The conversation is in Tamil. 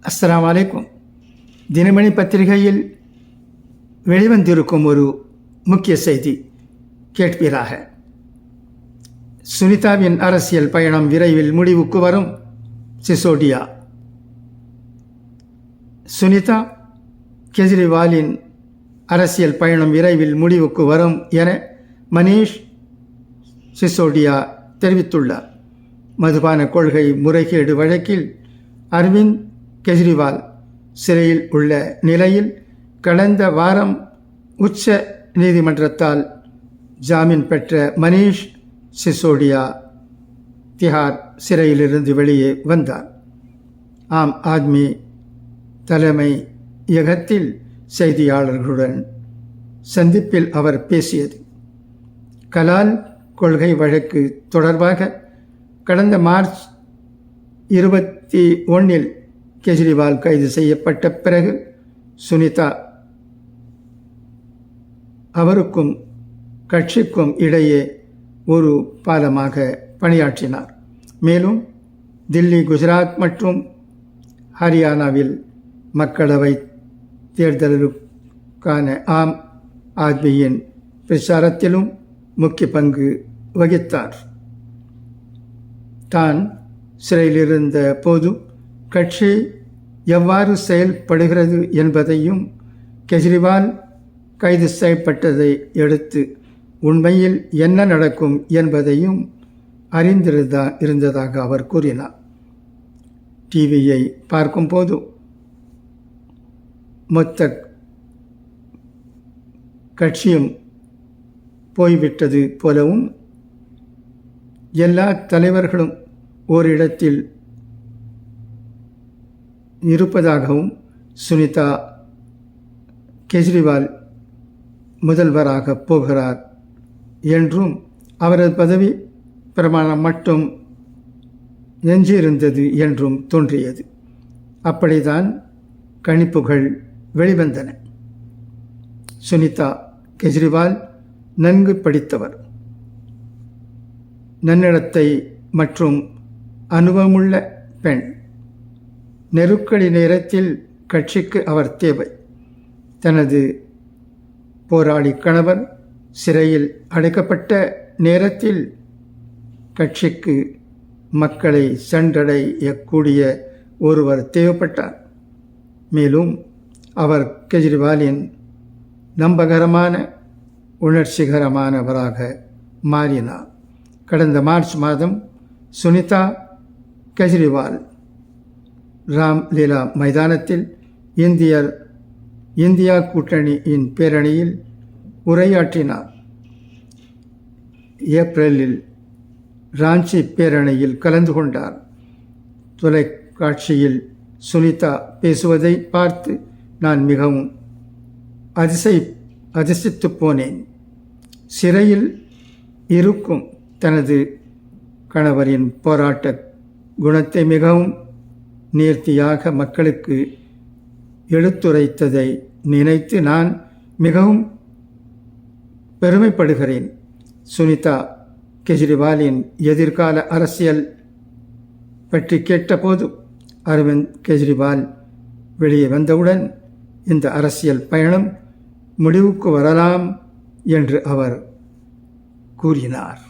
அஸ்லாம் வலைக்கும் தினமணி பத்திரிகையில் வெளிவந்திருக்கும் ஒரு முக்கிய செய்தி கேட்பீராக. சுனிதாவின் அரசியல் பயணம் விரைவில் முடிவுக்கு வரும் சிசோடியா. சுனிதா கெஜ்ரிவாலின் அரசியல் பயணம் விரைவில் முடிவுக்கு வரும் என மனீஷ் சிசோடியா தெரிவித்துள்ளார். மதுபான கொள்கை முறைகேடு வழக்கில் அரவிந்த் கெஜ்ரிவால் சிறையில் உள்ள நிலையில் கடந்த வாரம் உச்ச நீதிமன்றத்தால் ஜாமீன் பெற்ற மனீஷ் சிசோடியா திஹார் சிறையிலிருந்து வெளியே வந்தார். ஆம் ஆத்மி தலைமை இயகத்தில் செய்தியாளர்களுடன் சந்திப்பில் அவர் பேசியது. கலால் கொள்கை வழக்கு தொடர்பாக கடந்த மார்ச் இருபத்தி ஒன்றில் கெஜ்ரிவால் கைது செய்யப்பட்ட பிறகு சுனிதா அவருக்கும் கட்சிக்கும் இடையே ஒரு பாலமாக பணியாற்றினார். மேலும் தில்லி குஜராத் மற்றும் ஹரியானாவில் மக்களவை தேர்தலுக்கான ஆம் ஆத்மியின் பிரச்சாரத்திலும் முக்கிய பங்கு வகித்தார். தான் சிறையிலிருந்த போது கட்சி எவ்வாறு செயல்படுகிறது என்பதையும் கெஜ்ரிவால் கைது செய்யப்பட்டதை எடுத்து உண்மையில் என்ன நடக்கும் என்பதையும் அறிந்திருந்தா இருந்ததாக அவர் கூறினார். டிவியை பார்க்கும்போது மொத்த கட்சியும் போய்விட்டது போலவும் எல்லா தலைவர்களும் ஓரிடத்தில் இருப்பதாகவும் சுனிதா கெஜ்ரிவால் முதல்வராக போகிறார் என்றும் அவரது பதவி பிரமாணம் மட்டும் எஞ்சியிருந்தது என்றும் தோன்றியது. அப்படிதான் கணிப்புகள் வெளிவந்தன. சுனிதா கெஜ்ரிவால் நன்கு படித்தவர். நன்னடத்தை மற்றும் அனுபவமுள்ள பெண். நெருக்கடி நேரத்தில் கட்சிக்கு அவர் தேவை. தனது போராளி கணவர் சிறையில் அடைக்கப்பட்ட நேரத்தில் கட்சிக்கு மக்களை சென்றடையக்கூடிய ஒருவர் தேவைப்பட்டார். மேலும் அவர் கெஜ்ரிவாலின் நம்பகரமான உணர்ச்சிகரமானவராக மாறினார். கடந்த மார்ச் மாதம் சுனிதா கெஜ்ரிவால் ராம் லீலா மைதானத்தில் இந்தியர் இந்தியா கூட்டணியின் பேரணியில் உரையாற்றினார். ஏப்ரலில் ராஞ்சி பேரணியில் கலந்து கொண்டார். தொலைக்காட்சியில் சுனிதா பேசுவதை பார்த்து நான் மிகவும் அதிசை அதிர்ஷ்டித்து போனேன். சிறையில் இருக்கும் தனது கணவரின் போராட்ட குணத்தை மிகவும் நேர்த்தியாக மக்களுக்கு எடுத்துரைத்ததை நினைத்து நான் மிகவும் பெருமைப்படுகிறேன். சுனிதா கெஜ்ரிவாலின் எதிர்கால அரசியல் பற்றி கேட்டபோது அரவிந்த் கெஜ்ரிவால் வெளியே வந்தவுடன் இந்த அரசியல் பயணம் முடிவுக்கு வரலாம் என்று அவர் கூறினார்.